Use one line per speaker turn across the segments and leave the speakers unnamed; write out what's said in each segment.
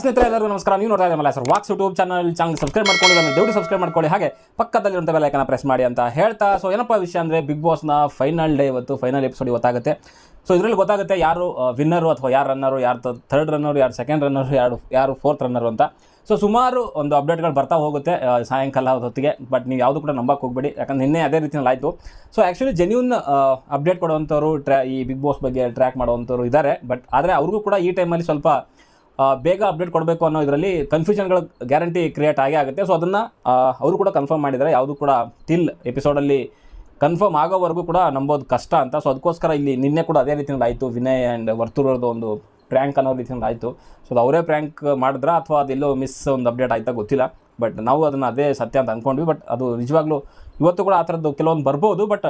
ಸ್ನೇಹಿತರೆ, ಎಲ್ಲರಿಗೂ ನಮಸ್ಕಾರ. ನೀವು ನೋಡ್ತಾ ಇದ್ದೀರಲ್ಲ ಸರ್ ವಾಕ್ಸ್ ಯೂಟ್ಯೂಬ್ ಚಾನಲ್ ಚಾನಲ್ ಸಬ್ಸ್ಕ್ರೈಬ್ ಮಾಡ್ಕೊಂಡು ಅದನ್ನು ದಯವಿಟ್ಟು ಸಬ್ಸ್ಕ್ರೈಬ್ ಮಾಡ್ಕೊಳ್ಳಿ. ಹಾಗೆ ಪಕ್ಕದಲ್ಲಿರುವಂಥ ಬೆಲ್ಲೈಕನ್ನ ಪ್ರೆಸ್ ಮಾಡಿ ಅಂತ ಹೇಳ್ತಾ. ಸೊ ಏನಪ್ಪ ವಿಷಯ ಅಂದರೆ ಬಿಗ್ ಬಾಸ್ನ ಫೈನಲ್ ಡೇ ಇವತ್ತು ಫೈನಲ್ ಎಪಿಸೋಡ್ ಇವತ್ತಾಗುತ್ತೆ ಸೊ ಇದರಲ್ಲಿ ಗೊತ್ತಾಗುತ್ತೆ ಯಾರು ವಿನ್ನರು ಅಥವಾ ಯಾರು ರನ್ನರು ಯಾರು ಥರ್ಡ್ ರನ್ನರು ಯಾರು ಸೆಕೆಂಡ್ ರನ್ನರು ಯಾರು ಯಾರು ಫೋರ್ತ್ ರನ್ನರು ಅಂತ. ಸೊ ಸುಮಾರು ಒಂದು ಅಪ್ಡೇಟ್ಗಳು ಬರ್ತಾ ಹೋಗುತ್ತೆ ಸಾಯಂಕಾಲ ಹೊತ್ತಿಗೆ. ಬಟ್ ನೀವು ಯಾವುದು ಕೂಡ ನಂಬಕ್ಕೆ ಹೋಗಬೇಡಿ. ಯಾಕಂದ್ರೆ ನಿನ್ನೆ ಅದೇ ರೀತಿಯಲ್ಲಿ ಆಯಿತು. ಸೊ ಆ್ಯಕ್ಚುಲಿ ಜೆನ್ಯೂನ್ ಅಪ್ಡೇಟ್ ಕೊಡುವಂಥವ್ರು ಟ್ರ್ಯಾ ಈ ಬಿಗ್ ಬಾಸ್ ಬಗ್ಗೆ ಟ್ರ್ಯಾಕ್ ಮಾಡುವಂಥವ್ರು ಇದ್ದಾರೆ. ಬಟ್ ಆದರೆ ಅವ್ರಿಗೂ ಕೂಡ ಈ ಟೈಮಲ್ಲಿ ಸ್ವಲ್ಪ ಬೇಗ ಅಪ್ಡೇಟ್ ಕೊಡಬೇಕು ಅನ್ನೋ ಇದರಲ್ಲಿ ಕನ್ಫ್ಯೂಷನ್ಗಳ ಗ್ಯಾರಂಟಿ ಕ್ರಿಯೇಟ್ ಆಗೇ ಆಗುತ್ತೆ. ಸೊ ಅದನ್ನು ಅವರು ಕೂಡ ಕನ್ಫರ್ಮ್ ಮಾಡಿದ್ದಾರೆ. ಯಾವುದು ಕೂಡ ಟಿಲ್ ಎಪಿಸೋಡಲ್ಲಿ ಕನ್ಫರ್ಮ್ ಆಗೋವರೆಗೂ ಕೂಡ ನಂಬೋದು ಕಷ್ಟ ಅಂತ. ಸೊ ಅದಕ್ಕೋಸ್ಕರ ಇಲ್ಲಿ ನಿನ್ನೆ ಕೂಡ ಅದೇ ರೀತಿಯಲ್ಲಿ ಆಯಿತು. ವಿನಯ್ ಆ್ಯಂಡ್ ವರ್ತೂರದ್ದು ಒಂದು ಪ್ರ್ಯಾಂಕ್ ಅನ್ನೋ ರೀತಿಯಲ್ಲಿ ಆಯಿತು. ಸೊ ಅದು ಅವರೇ ಪ್ರ್ಯಾಂಕ್ ಮಾಡಿದ್ರಾ ಅಥವಾ ಅದೆಲ್ಲೋ ಮಿಸ್ ಒಂದು ಅಪ್ಡೇಟ್ ಆಯ್ತಾ ಗೊತ್ತಿಲ್ಲ. ಬಟ್ ನಾವು ಅದನ್ನು ಅದೇ ಸತ್ಯ ಅಂತ ಅಂದ್ಕೊಂಡ್ವಿ ಬಟ್ ಅದು ನಿಜವಾಗ್ಲೂ ಇವತ್ತು ಕೂಡ ಆ ಥರದ್ದು ಕೆಲವೊಂದು ಬರ್ಬೋದು. ಬಟ್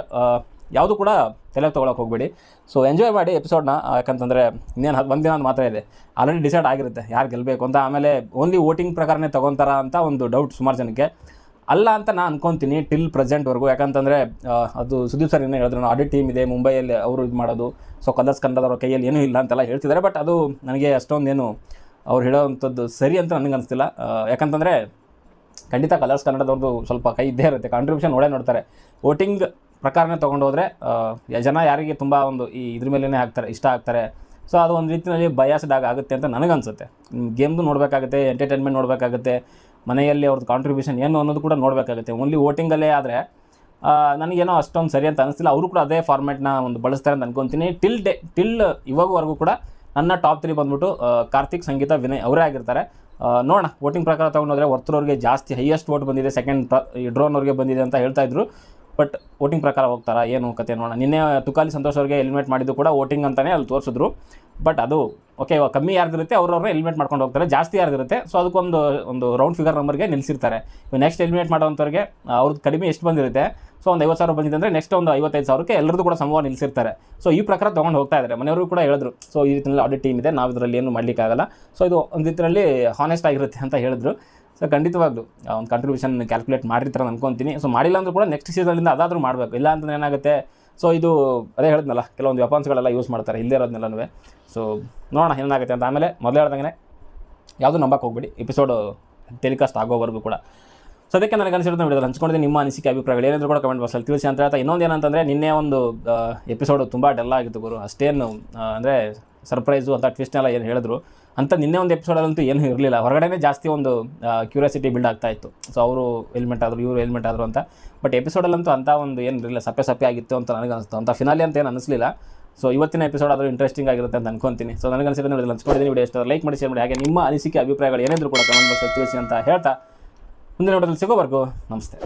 ಯಾವುದು ಕೂಡ ತಲೆ ತೊಗೊಳಕ್ಕೆ ಹೋಗಬೇಡಿ. ಸೊ ಎಂಜಾಯ್ ಮಾಡಿ ಎಪಿಸೋಡ್ನ ಯಾಕಂತಂದರೆ ಇನ್ನೇನು ಹತ್ತು ಒಂದು ದಿನ ಮಾತ್ರ ಇದೆ. ಆಲ್ರೆಡಿ ಡಿಸೈಡ್ ಆಗಿರುತ್ತೆ ಯಾರು ಗೆಲ್ಲಬೇಕು ಅಂತ. ಆಮೇಲೆ ಓನ್ಲಿ ವೋಟಿಂಗ್ ಪ್ರಕಾರನೇ ತೊಗೊತಾರ ಅಂತ ಒಂದು ಡೌಟ್ ಸುಮಾರು ಜನಕ್ಕೆ. ಅಲ್ಲ ಅಂತ ನಾನು ಅನ್ಕೊತೀನಿ ಟಿಲ್ ಪ್ರೆಸೆಂಟ್ವರೆಗೂ ಯಾಕಂತಂದರೆ ಅದು ಸುದೀಪ್ ಸರ್ ಏನೋ ಹೇಳಿದ್ರು ಆಡಿಟ್ ಟೀಮ್ ಇದೆ, ಮುಂಬೈಯಲ್ಲಿ ಅವರು ಇದು ಮಾಡೋದು. ಸೊ ಕಲರ್ಸ್ ಕನ್ನಡದವ್ರ ಕೈಯಲ್ಲಿ ಏನೂ ಇಲ್ಲ ಅಂತೆಲ್ಲ ಹೇಳ್ತಿದ್ದಾರೆ. ಬಟ್ ಅದು ನನಗೆ ಅಷ್ಟೊಂದೇನು ಅವ್ರು ಹೇಳೋವಂಥದ್ದು ಸರಿ ಅಂತ ನನಗೆ ಅನಿಸ್ತಿಲ್ಲ. ಯಾಕಂತಂದರೆ ಖಂಡಿತ ಕಲರ್ಸ್ ಕನ್ನಡದವ್ರದ್ದು ಸ್ವಲ್ಪ ಕೈ ಇದ್ದೇ ಇರುತ್ತೆ. ಕಾಂಟ್ರಿಬ್ಯೂಷನ್ ನೋಡೇ ನೋಡ್ತಾರೆ. ವೋಟಿಂಗ್ ಪ್ರಕಾರನೇ ತೊಗೊಂಡು ಹೋದರೆ ಜನ ಯಾರಿಗೆ ತುಂಬ ಒಂದು ಈ ಇದ್ರ ಮೇಲೇ ಹಾಕ್ತಾರೆ, ಇಷ್ಟ ಆಗ್ತಾರೆ. ಸೊ ಅದು ಒಂದು ರೀತಿಯಲ್ಲಿ ಬಯಾಸ್ಡ್ ಆಗಿ ಆಗುತ್ತೆ ಅಂತ ನನಗನ್ಸುತ್ತೆ. ಗೇಮ್ದು ನೋಡಬೇಕಾಗುತ್ತೆ ಎಂಟರ್ಟೈನ್ಮೆಂಟ್ ನೋಡಬೇಕಾಗುತ್ತೆ, ಮನೆಯಲ್ಲಿ ಅವ್ರದ್ದು ಕಾಂಟ್ರಿಬ್ಯೂಷನ್ ಏನು ಅನ್ನೋದು ಕೂಡ ನೋಡಬೇಕಾಗುತ್ತೆ. ಓನ್ಲಿ ವೋಟಿಂಗಲ್ಲೇ ಆದರೆ ನನಗೇನೋ ಅಷ್ಟೊಂದು ಸರಿ ಅಂತ ಅನಿಸ್ತಿಲ್ಲ. ಅವರು ಕೂಡ ಅದೇ ಫಾರ್ಮೆಟ್ನ ಒಂದು ಬಳಸ್ತಾರೆ ಅಂತ ಅನ್ಕೊತೀನಿ. ಟಿಲ್ ಡೇ ಟಿಲ್ ಇವಾಗವರೆಗೂ ಕೂಡ ನನ್ನ ಟಾಪ್ ತ್ರೀ ಬಂದ್ಬಿಟ್ಟು ಕಾರ್ತಿಕ್ ಸಂಗೀತ ವಿನಯ್ ಅವರೇ ಆಗಿರ್ತಾರೆ. ನೋಡೋಣ ವೋಟಿಂಗ್ ಪ್ರಕಾರ ತೊಗೊಂಡೋದ್ರೆ ವರ್ತೂರವ್ರಿಗೆ ಜಾಸ್ತಿ ಹೈಯೆಸ್ಟ್ ವೋಟ್ ಬಂದಿದೆ ಸೆಕೆಂಡ್ ಡ್ರೋನ್ ಅವ್ರಿಗೆ ಬಂದಿದೆ ಅಂತ ಹೇಳ್ತಾ ಇದ್ರು. ಬಟ್ ವೋಟಿಂಗ್ ಪ್ರಕಾರ ಹೋಗ್ತಾರಾ, ಏನು ಕತೆ ನೋಡೋಣ ನಿನ್ನೆ ತುಕಾಲಿ ಸಂತೋಷ್ ಅವ್ರಿಗೆ ಎಲಿಮಿನೇಟ್ ಮಾಡಿದ್ದು ಕೂಡ ವೋಟಿಂಗ್ ಅಂತಲೇ ಅಲ್ಲಿ ತೋರಿಸಿದ್ರು. ಬಟ್ ಅದು ಓಕೆ ಇವಾಗ ಕಮ್ಮಿ ಯಾರ್ದಿರುತ್ತೆ ಅವ್ರವ್ರನ್ನ ಎಲಿಮಿನೇಟ್ ಮಾಡ್ಕೊಂಡು ಹೋಗ್ತಾರೆ, ಜಾಸ್ತಿ ಯಾರ್ದಿರುತ್ತೆ ಸೊ ಅದಕ್ಕೊಂದು, ಒಂದು ರೌಂಡ್ ಫಿಗರ್ ನಂಬರ್ಗೆ ನಿಲ್ಲಿಸಿರ್ತಾರೆ ನೆಕ್ಸ್ಟ್ ಎಲಿಮಿನೇಟ್ ಮಾಡೋವಂಥವ್ರಿಗೆ ಅವ್ರದ್ದು ಕಡಿಮೆ ಎಷ್ಟು ಬಂದಿರುತ್ತೆ? ಸೊ ಒಂದು ಐವತ್ತು ಸಾವಿರ ಬಂದಿದೆ ಅಂದರೆ ನೆಕ್ಸ್ಟ್ ಒಂದು ಐವತ್ತೈದು ಸಾವಿರಕ್ಕೆ ಎಲ್ಲರದ್ದು ಕೂಡ ಸಂಭವ ನಿಲ್ಲಿಸಿರ್ತಾರೆ ಸೊ ಈ ಪ್ರಕಾರ ತೊಗೊಂಡು ಹೋಗ್ತಾ ಇದ್ದಾರೆ ಮನೆಯವರು ಕೂಡ ಹೇಳಿದ್ರು ಸೊ ಈ ರೀತಿಯಲ್ಲಿ ಆಡಿಟ್ ಟೀಮ್ ಇದೆ ನಾವು ಇದರಲ್ಲಿ ಏನು ಮಾಡಲಿಕ್ಕಾಗಲ್ಲ. ಸೊ ಇದು ಒಂದು ರೀತಿಯಲ್ಲಿ ಹಾನೆಸ್ಟ್ ಆಗಿರುತ್ತೆ ಅಂತ ಹೇಳಿದ್ರು. ಸೊ ಖಂಡಿತವಾಗ್ಲು ಒಂದು ಕಾಂಟ್ರಿಬ್ಯೂಷನ್ ಕ್ಯಾಲ್ಕುಲೇಟ್ ಮಾಡಿರ್ತಾರೆ ಅನ್ಕೊಂತೀನಿ. ಸೊ ಮಾಡಿಲ್ಲ ಅಂದ್ರೂ ಕೂಡ ನೆಕ್ಸ್ಟ್ ಸೀಸನ್ನಿಂದ ಅದಾದರೂ ಮಾಡಬೇಕು. ಇಲ್ಲ ಅಂತಂದ್ರೆ ಏನಾಗುತ್ತೆ ಸೊ ಇದು ಅದೇ ಹೇಳಿದ್ನಲ್ಲ, ಕೆಲವೊಂದು ವೆಪನ್ಸ್ಗಳೆಲ್ಲ ಯೂಸ್ ಮಾಡ್ತಾರೆ, ಇಲ್ಲದೇ ಇರೋದನ್ನೆಲ್ಲನೂ ಸೊ ನೋಡೋಣ ಏನಾಗುತ್ತೆ ಅಂತ. ಆಮೇಲೆ ಮೊದಲೇ ಹೇಳ್ದಂಗೆ ಯಾವುದು ನಂಬಕ್ಕೆ ಹೋಗ್ಬಿಡಿ. ಎಪಿಸೋಡು ಟೆಲಿಕಾಸ್ಟ್ ಆಗೋವರೆಗೂ ಕೂಡ. ಸೊ ಅದಕ್ಕೆ ನನಗೆ ಅನಿಸಿರೋದು ವಿಡಿಯೋದಲ್ಲಿ ಹಂಚ್ಕೊಂಡಿದ್ದೀನಿ. ನಿಮ್ಮ ಅನಿಸಿಕೆ, ಅಭಿಪ್ರಾಯಗಳು ಏನಾದರೂ ಕೂಡ ಕಮೆಂಟ್ ಬಾಕ್ಸಲ್ಲಿ ತಿಳಿಸಿ ಅಂತ ಹೇಳ್ತಾ ಇನ್ನೊಂದು ಏನಂತಂದರೆ ನಿನ್ನೆ ಒಂದು ಎಪಿಸೋಡು ತುಂಬ ಡೆಲ್ಲ ಆಗಿತ್ತು ಗುರು. ಅಷ್ಟೇನು ಅಂದರೆ ಸರ್ಪ್ರೈಸು ಅಂತ ಟ್ವಿಸ್ಟ್ನೆಲ್ಲ ಏನು ಹೇಳಿದ್ರು. ಅಂತ ನಿನ್ನೆ ಒಂದು ಎಪಿಸೋಡಲ್ಲಂತೂ ಏನೂ ಇರಲಿಲ್ಲ. ಹೊರಗಡೆನೇ ಜಾಸ್ತಿ ಒಂದು ಕ್ಯೂರಿಯಾಸಿಟಿ ಬಿಲ್ಡ್ ಆಗ್ತಾ ಇತ್ತು. ಸೊ ಅವರು ಹೆಲ್ಮೆಟ್ ಆದರು, ಇವರು ಹೆಲ್ಮೆಟ್ ಆದರು ಅಂತ. ಬಟ್ ಎಪಿಸೋಡಲ್ಲಂತೂ ಅಂತ ಒಂದು ಏನು ಇರಲಿಲ್ಲ. ಸಪ್ಪೆ ಸಪ್ಪೆ ಆಗಿತ್ತು ಅಂತ ನನಗೆ ಅನಿಸ್ತು. ಅಂತ ಫಿನಾಲಿ ಅಂತ ಏನು ಅನಿಸಲಿಲ್ಲ. ಸೊ ಇವತ್ತಿನ ಎಪಿಸೋಡ್ ಆದರೂ ಇಂಟ್ರೆಸ್ಟಿಂಗ್ ಆಗಿರುತ್ತೆ ಅಂತ ಅನ್ಕೊಂತೀನಿ. ಸೊ ನನಗೆ ಅನಿಸಿದ್ರೆ ನೋಡಿ ಅನ್ಸ್ಕೊಂಡಿದ್ದೀನಿ ವಿಡಿಯೋ ಇಷ್ಟ ಲೈಕ್ ಮಾಡಿ ಶೇರ್ ಮಾಡಿ. ಹಾಗೆ ನಿಮ್ಮ ಅನಿಸಿಕೆ, ಅಭಿಪ್ರಾಯಗಳು ಏನಾದರೂ ಕೂಡ ಕಮೆಂಟ್ ಬಾಕ್ಸಲ್ಲಿ ತಿಳಿಸಿ ಅಂತ ಹೇಳ್ತಾ, ಮುಂದಿನ ನೋಡೋದಲ್ಲಿ ಸಿಗೋವರೆಗೂ ನಮಸ್ತೆ.